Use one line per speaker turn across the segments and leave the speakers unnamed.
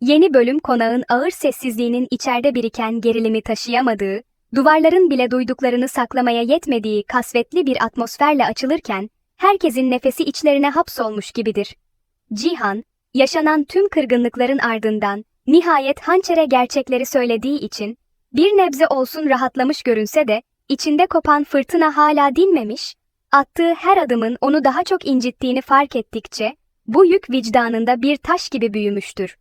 Yeni bölüm konağın ağır sessizliğinin içeride biriken gerilimi taşıyamadığı, duvarların bile duyduklarını saklamaya yetmediği kasvetli bir atmosferle açılırken, herkesin nefesi içlerine hapsolmuş gibidir. Cihan, yaşanan tüm kırgınlıkların ardından, nihayet hançere gerçekleri söylediği için, bir nebze olsun rahatlamış görünse de, içinde kopan fırtına hala dinmemiş, attığı her adımın onu daha çok incittiğini fark ettikçe, bu yük vicdanında bir taş gibi büyümüştür.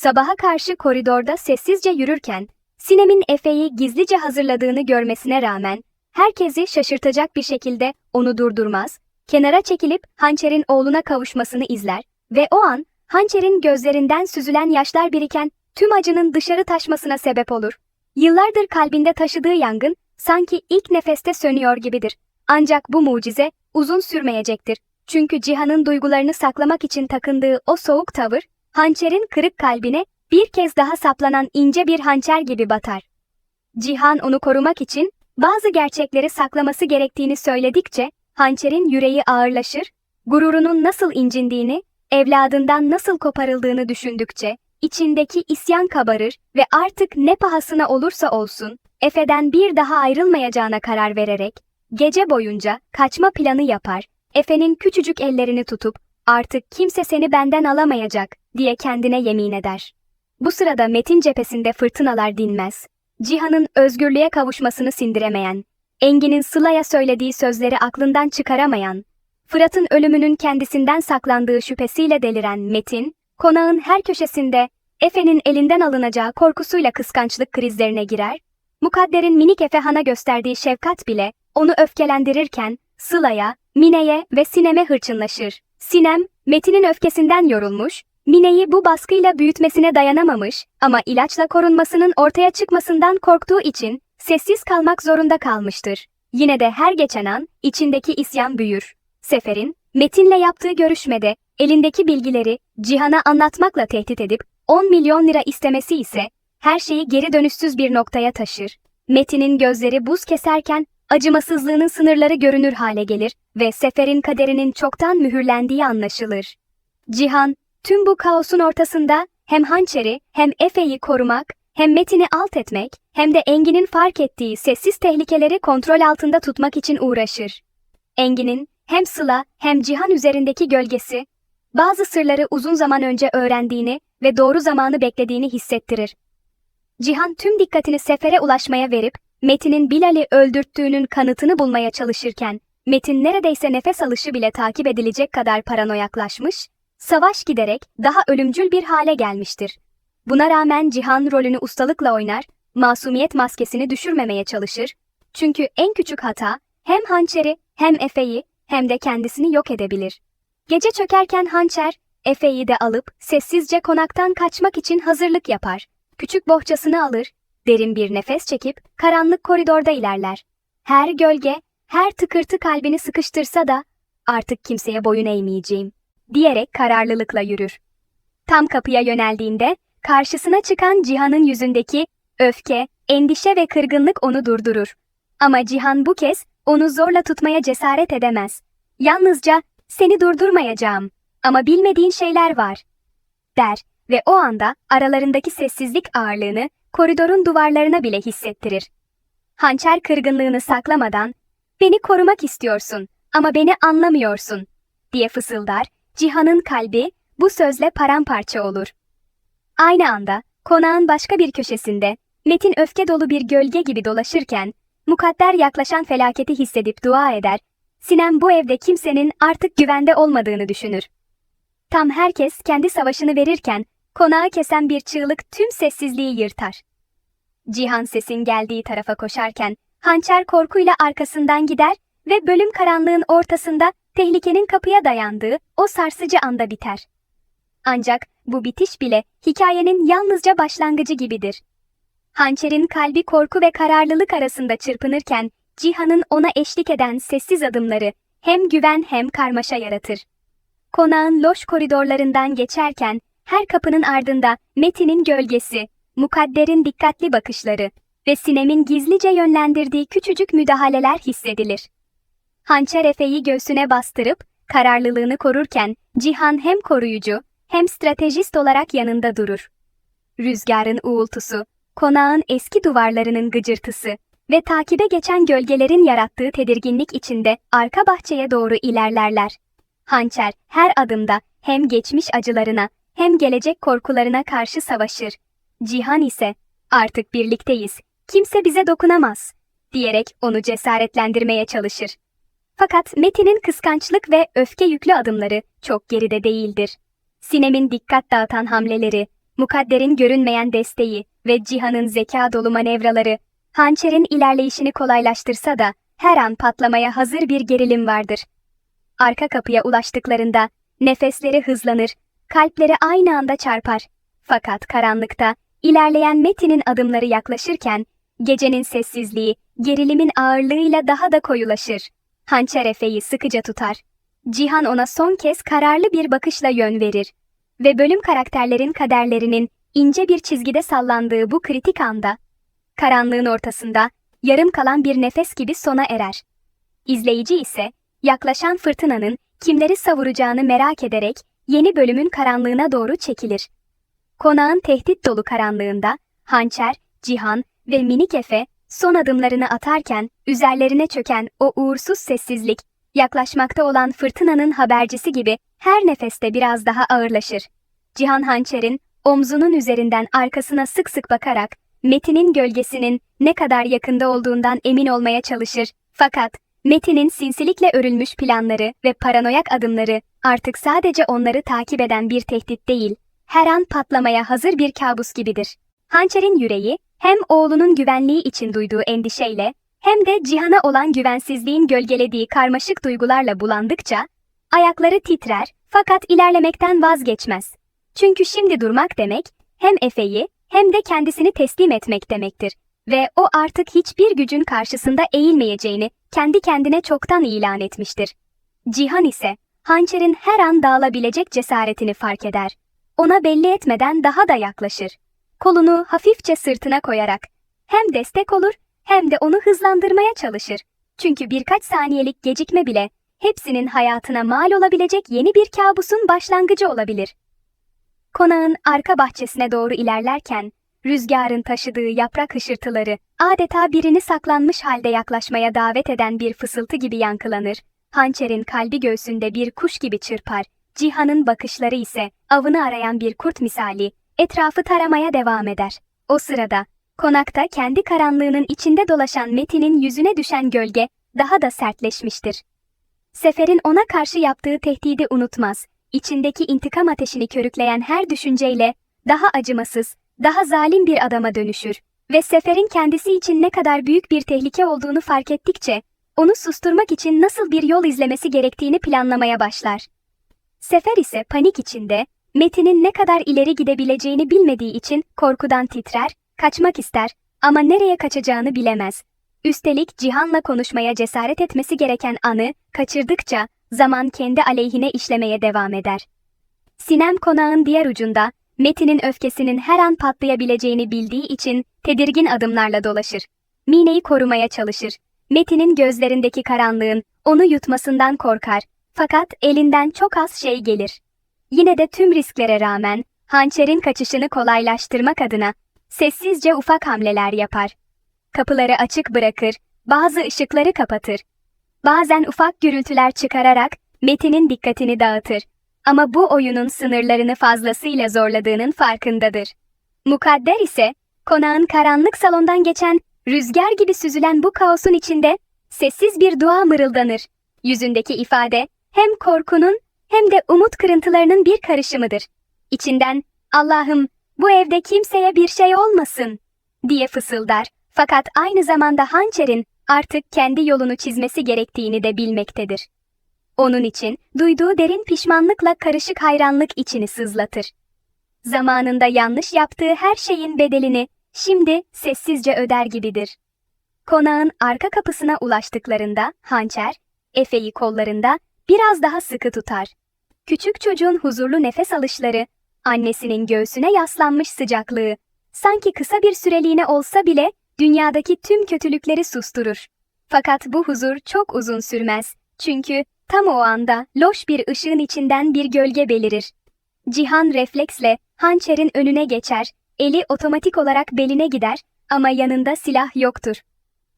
Sabaha karşı koridorda sessizce yürürken, Sinem'in Efe'yi gizlice hazırladığını görmesine rağmen, herkesi şaşırtacak bir şekilde onu durdurmaz, kenara çekilip Hançer'in oğluna kavuşmasını izler ve o an Hançer'in gözlerinden süzülen yaşlar biriken tüm acının dışarı taşmasına sebep olur. Yıllardır kalbinde taşıdığı yangın sanki ilk nefeste sönüyor gibidir. Ancak bu mucize uzun sürmeyecektir. Çünkü Cihan'ın duygularını saklamak için takındığı o soğuk tavır, hançerin kırık kalbine bir kez daha saplanan ince bir hançer gibi batar. Cihan onu korumak için bazı gerçekleri saklaması gerektiğini söyledikçe hançerin yüreği ağırlaşır, gururunun nasıl incindiğini, evladından nasıl koparıldığını düşündükçe içindeki isyan kabarır ve artık ne pahasına olursa olsun Efe'den bir daha ayrılmayacağına karar vererek gece boyunca kaçma planı yapar, Efe'nin küçücük ellerini tutup artık kimse seni benden alamayacak diye kendine yemin eder. Bu sırada Metin cephesinde fırtınalar dinmez. Cihan'ın özgürlüğe kavuşmasını sindiremeyen, Engin'in Sıla'ya söylediği sözleri aklından çıkaramayan, Fırat'ın ölümünün kendisinden saklandığı şüphesiyle deliren Metin, konağın her köşesinde Efe'nin elinden alınacağı korkusuyla kıskançlık krizlerine girer, Mukadder'in minik Efe Han'a gösterdiği şefkat bile onu öfkelendirirken Sıla'ya, Mine'ye ve Sinem'e hırçınlaşır. Sinem, Metin'in öfkesinden yorulmuş, Mine'yi bu baskıyla büyütmesine dayanamamış ama ilaçla korunmasının ortaya çıkmasından korktuğu için sessiz kalmak zorunda kalmıştır. Yine de her geçen an içindeki isyan büyür. Sefer'in Metin'le yaptığı görüşmede elindeki bilgileri Cihan'a anlatmakla tehdit edip 10 milyon lira istemesi ise her şeyi geri dönüşsüz bir noktaya taşır. Metin'in gözleri buz keserken acımasızlığının sınırları görünür hale gelir ve Sefer'in kaderinin çoktan mühürlendiği anlaşılır. Cihan, tüm bu kaosun ortasında hem hançeri hem Efe'yi korumak, hem Metin'i alt etmek, hem de Engin'in fark ettiği sessiz tehlikeleri kontrol altında tutmak için uğraşır. Engin'in hem Sıla hem Cihan üzerindeki gölgesi, bazı sırları uzun zaman önce öğrendiğini ve doğru zamanı beklediğini hissettirir. Cihan tüm dikkatini Sefer'e ulaşmaya verip, Metin'in Bilal'i öldürttüğünün kanıtını bulmaya çalışırken, Metin neredeyse nefes alışı bile takip edilecek kadar paranoyaklaşmış, savaş giderek daha ölümcül bir hale gelmiştir. Buna rağmen Cihan rolünü ustalıkla oynar, masumiyet maskesini düşürmemeye çalışır, çünkü en küçük hata hem hançeri hem Efe'yi hem de kendisini yok edebilir. Gece çökerken hançer, Efe'yi de alıp sessizce konaktan kaçmak için hazırlık yapar. Küçük bohçasını alır, derin bir nefes çekip karanlık koridorda ilerler. Her gölge, her tıkırtı kalbini sıkıştırsa da artık kimseye boyun eğmeyeceğim diyerek kararlılıkla yürür. Tam kapıya yöneldiğinde karşısına çıkan Cihan'ın yüzündeki öfke, endişe ve kırgınlık onu durdurur. Ama Cihan bu kez onu zorla tutmaya cesaret edemez. Yalnızca seni durdurmayacağım ama bilmediğin şeyler var der ve o anda aralarındaki sessizlik ağırlığını koridorun duvarlarına bile hissettirir. Hançer kırgınlığını saklamadan beni korumak istiyorsun ama beni anlamıyorsun diye fısıldar. Cihan'ın kalbi bu sözle paramparça olur. Aynı anda konağın başka bir köşesinde Metin öfke dolu bir gölge gibi dolaşırken mukadder yaklaşan felaketi hissedip dua eder. Sinem bu evde kimsenin artık güvende olmadığını düşünür. Tam herkes kendi savaşını verirken konağı kesen bir çığlık tüm sessizliği yırtar. Cihan sesin geldiği tarafa koşarken hançer korkuyla arkasından gider ve bölüm karanlığın ortasında tehlikenin kapıya dayandığı o sarsıcı anda biter. Ancak bu bitiş bile hikayenin yalnızca başlangıcı gibidir. Hançer'in kalbi korku ve kararlılık arasında çırpınırken Cihan'ın ona eşlik eden sessiz adımları hem güven hem karmaşa yaratır. Konağın loş koridorlarından geçerken her kapının ardında Metin'in gölgesi, Mukadder'in dikkatli bakışları ve Sinem'in gizlice yönlendirdiği küçücük müdahaleler hissedilir. Hançer Efe'yi göğsüne bastırıp kararlılığını korurken Cihan hem koruyucu hem stratejist olarak yanında durur. rüzgarın uğultusu, konağın eski duvarlarının gıcırtısı ve takibe geçen gölgelerin yarattığı tedirginlik içinde arka bahçeye doğru ilerlerler. Hançer her adımda hem geçmiş acılarına hem gelecek korkularına karşı savaşır. Cihan ise artık birlikteyiz, kimse bize dokunamaz diyerek onu cesaretlendirmeye çalışır. Fakat Metin'in kıskançlık ve öfke yüklü adımları çok geride değildir. Sinem'in dikkat dağıtan hamleleri, Mukadder'in görünmeyen desteği ve Cihan'ın zeka dolu manevraları, hançerin ilerleyişini kolaylaştırsa da her an patlamaya hazır bir gerilim vardır. Arka kapıya ulaştıklarında nefesleri hızlanır, kalpleri aynı anda çarpar. Fakat karanlıkta ilerleyen Metin'in adımları yaklaşırken gecenin sessizliği gerilimin ağırlığıyla daha da koyulaşır. Hançer Efe'yi sıkıca tutar. Cihan ona son kez kararlı bir bakışla yön verir. Ve bölüm karakterlerin kaderlerinin ince bir çizgide sallandığı bu kritik anda, karanlığın ortasında yarım kalan bir nefes gibi sona erer. İzleyici ise yaklaşan fırtınanın kimleri savuracağını merak ederek yeni bölümün karanlığına doğru çekilir. Konağın tehdit dolu karanlığında Hançer, Cihan ve Minik Efe son adımlarını atarken üzerlerine çöken o uğursuz sessizlik, yaklaşmakta olan fırtınanın habercisi gibi her nefeste biraz daha ağırlaşır. Cihan Hançer'in omzunun üzerinden arkasına sık sık bakarak Metin'in gölgesinin ne kadar yakında olduğundan emin olmaya çalışır. Fakat Metin'in sinsilikle örülmüş planları ve paranoyak adımları artık sadece onları takip eden bir tehdit değil, her an patlamaya hazır bir kabus gibidir. Hançer'in yüreği hem oğlunun güvenliği için duyduğu endişeyle hem de Cihan'a olan güvensizliğin gölgelediği karmaşık duygularla bulandıkça ayakları titrer fakat ilerlemekten vazgeçmez. Çünkü şimdi durmak demek hem Efe'yi hem de kendisini teslim etmek demektir ve o artık hiçbir gücün karşısında eğilmeyeceğini kendi kendine çoktan ilan etmiştir. Cihan ise hançerin her an dağılabilecek cesaretini fark eder. Ona belli etmeden daha da yaklaşır. Kolunu hafifçe sırtına koyarak hem destek olur hem de onu hızlandırmaya çalışır. Çünkü birkaç saniyelik gecikme bile hepsinin hayatına mal olabilecek yeni bir kabusun başlangıcı olabilir. Konağın arka bahçesine doğru ilerlerken rüzgarın taşıdığı yaprak hışırtıları adeta birini saklanmış halde yaklaşmaya davet eden bir fısıltı gibi yankılanır. Hançer'in kalbi göğsünde bir kuş gibi çırpar. Cihan'ın bakışları ise avını arayan bir kurt misali etrafı taramaya devam eder. O sırada konakta kendi karanlığının içinde dolaşan Metin'in yüzüne düşen gölge daha da sertleşmiştir. Sefer'in ona karşı yaptığı tehdidi unutmaz. İçindeki intikam ateşini körükleyen her düşünceyle daha acımasız, daha zalim bir adama dönüşür ve Sefer'in kendisi için ne kadar büyük bir tehlike olduğunu fark ettikçe onu susturmak için nasıl bir yol izlemesi gerektiğini planlamaya başlar. Sefer ise panik içinde, Metin'in ne kadar ileri gidebileceğini bilmediği için korkudan titrer, kaçmak ister ama nereye kaçacağını bilemez. Üstelik Cihan'la konuşmaya cesaret etmesi gereken anı kaçırdıkça zaman kendi aleyhine işlemeye devam eder. Sinem konağın diğer ucunda Metin'in öfkesinin her an patlayabileceğini bildiği için tedirgin adımlarla dolaşır. Mine'yi korumaya çalışır. Metin'in gözlerindeki karanlığın onu yutmasından korkar. Fakat elinden çok az şey gelir. Yine de tüm risklere rağmen hançerin kaçışını kolaylaştırmak adına sessizce ufak hamleler yapar. Kapıları açık bırakır, bazı ışıkları kapatır. Bazen ufak gürültüler çıkararak Metin'in dikkatini dağıtır. Ama bu oyunun sınırlarını fazlasıyla zorladığının farkındadır. Mukadder ise konağın karanlık salondan geçen rüzgar gibi süzülen bu kaosun içinde sessiz bir dua mırıldanır. Yüzündeki ifade hem korkunun hem de umut kırıntılarının bir karışımıdır. İçinden Allah'ım bu evde kimseye bir şey olmasın diye fısıldar. Fakat aynı zamanda hançerin artık kendi yolunu çizmesi gerektiğini de bilmektedir. Onun için duyduğu derin pişmanlıkla karışık hayranlık içini sızlatır. Zamanında yanlış yaptığı her şeyin bedelini şimdi sessizce öder gibidir. Konağın arka kapısına ulaştıklarında hançer, Efe'yi kollarında biraz daha sıkı tutar. Küçük çocuğun huzurlu nefes alışları, annesinin göğsüne yaslanmış sıcaklığı, sanki kısa bir süreliğine olsa bile dünyadaki tüm kötülükleri susturur. Fakat bu huzur çok uzun sürmez. Çünkü tam o anda loş bir ışığın içinden bir gölge belirir. Cihan refleksle hançerin önüne geçer, Eli otomatik olarak beline gider ama yanında silah yoktur.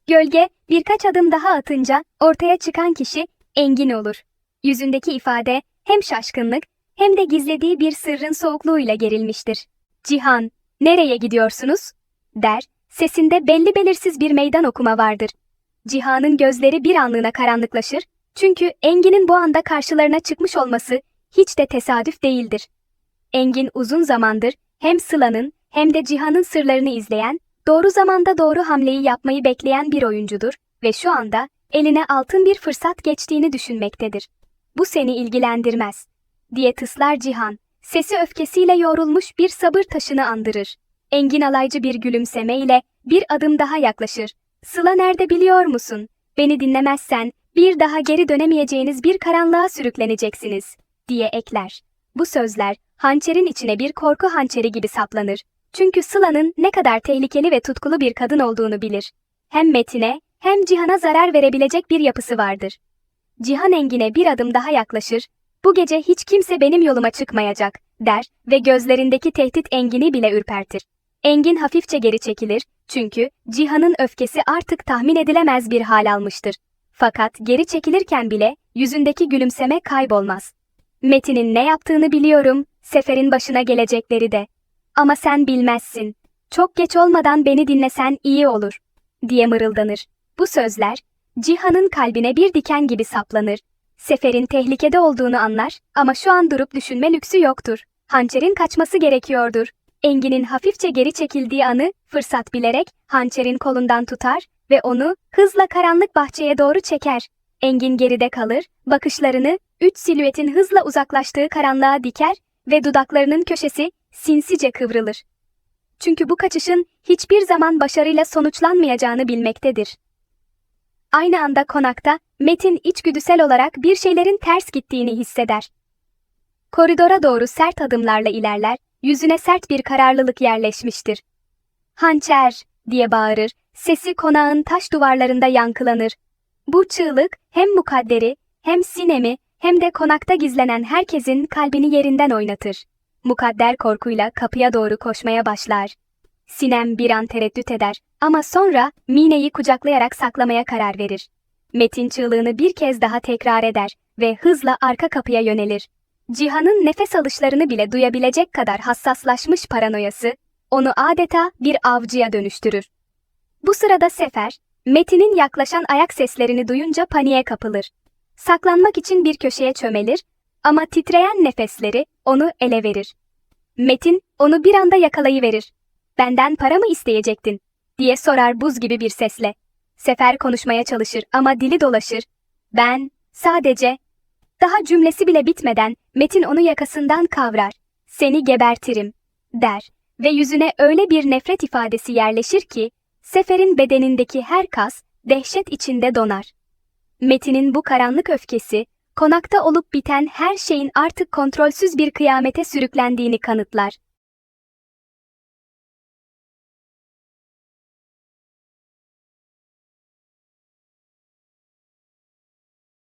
Gölge birkaç adım daha atınca ortaya çıkan kişi Engin olur. Yüzündeki ifade hem şaşkınlık hem de gizlediği bir sırrın soğukluğuyla gerilmiştir. Cihan, nereye gidiyorsunuz? der, sesinde belli belirsiz bir meydan okuma vardır. Cihan'ın gözleri bir anlığına karanlıklaşır, çünkü Engin'in bu anda karşılarına çıkmış olması hiç de tesadüf değildir. Engin uzun zamandır hem Sıla'nın hem de Cihan'ın sırlarını izleyen, doğru zamanda doğru hamleyi yapmayı bekleyen bir oyuncudur ve şu anda eline altın bir fırsat geçtiğini düşünmektedir. Bu seni ilgilendirmez, diye tıslar Cihan. Sesi öfkesiyle yoğrulmuş bir sabır taşını andırır. Engin alaycı bir gülümsemeyle bir adım daha yaklaşır. Sıla nerede biliyor musun? Beni dinlemezsen bir daha geri dönemeyeceğiniz bir karanlığa sürükleneceksiniz, diye ekler. Bu sözler hançerin içine bir korku hançeri gibi saplanır. Çünkü Sıla'nın ne kadar tehlikeli ve tutkulu bir kadın olduğunu bilir. Hem Metin'e hem Cihan'a zarar verebilecek bir yapısı vardır. Cihan Engin'e bir adım daha yaklaşır, bu gece hiç kimse benim yoluma çıkmayacak, der ve gözlerindeki tehdit Engin'i bile ürpertir. Engin hafifçe geri çekilir, çünkü Cihan'ın öfkesi artık tahmin edilemez bir hal almıştır. Fakat geri çekilirken bile yüzündeki gülümseme kaybolmaz. Metin'in ne yaptığını biliyorum, seferin başına gelecekleri de. Ama sen bilmezsin. Çok geç olmadan beni dinlesen iyi olur, diye mırıldanır. Bu sözler, Cihan'ın kalbine bir diken gibi saplanır. Seferin tehlikede olduğunu anlar ama şu an durup düşünme lüksü yoktur. Hançerin kaçması gerekiyordur. Engin'in hafifçe geri çekildiği anı fırsat bilerek hançerin kolundan tutar ve onu hızla karanlık bahçeye doğru çeker. Engin geride kalır, bakışlarını üç silüetin hızla uzaklaştığı karanlığa diker ve dudaklarının köşesi sinsice kıvrılır. Çünkü bu kaçışın hiçbir zaman başarıyla sonuçlanmayacağını bilmektedir. Aynı anda konakta Metin içgüdüsel olarak bir şeylerin ters gittiğini hisseder. Koridora doğru sert adımlarla ilerler, yüzüne sert bir kararlılık yerleşmiştir. Hançer diye bağırır, sesi konağın taş duvarlarında yankılanır. Bu çığlık hem mukadderi, hem sinemi, hem de konakta gizlenen herkesin kalbini yerinden oynatır. Mukadder korkuyla kapıya doğru koşmaya başlar. Sinem bir an tereddüt eder ama sonra Mine'yi kucaklayarak saklamaya karar verir. Metin çığlığını bir kez daha tekrar eder ve hızla arka kapıya yönelir. Cihan'ın nefes alışlarını bile duyabilecek kadar hassaslaşmış paranoyası, onu adeta bir avcıya dönüştürür. Bu sırada Sefer, Metin'in yaklaşan ayak seslerini duyunca paniğe kapılır. Saklanmak için bir köşeye çömelir ama titreyen nefesleri onu ele verir. Metin onu bir anda yakalayıverir. Benden para mı isteyecektin? diye sorar buz gibi bir sesle. Sefer konuşmaya çalışır ama dili dolaşır. Ben, sadece... Daha cümlesi bile bitmeden Metin onu yakasından kavrar. Seni gebertirim, der ve yüzüne öyle bir nefret ifadesi yerleşir ki, Sefer'in bedenindeki her kas dehşet içinde donar. Metin'in bu karanlık öfkesi, konakta olup biten her şeyin artık kontrolsüz bir kıyamete sürüklendiğini kanıtlar.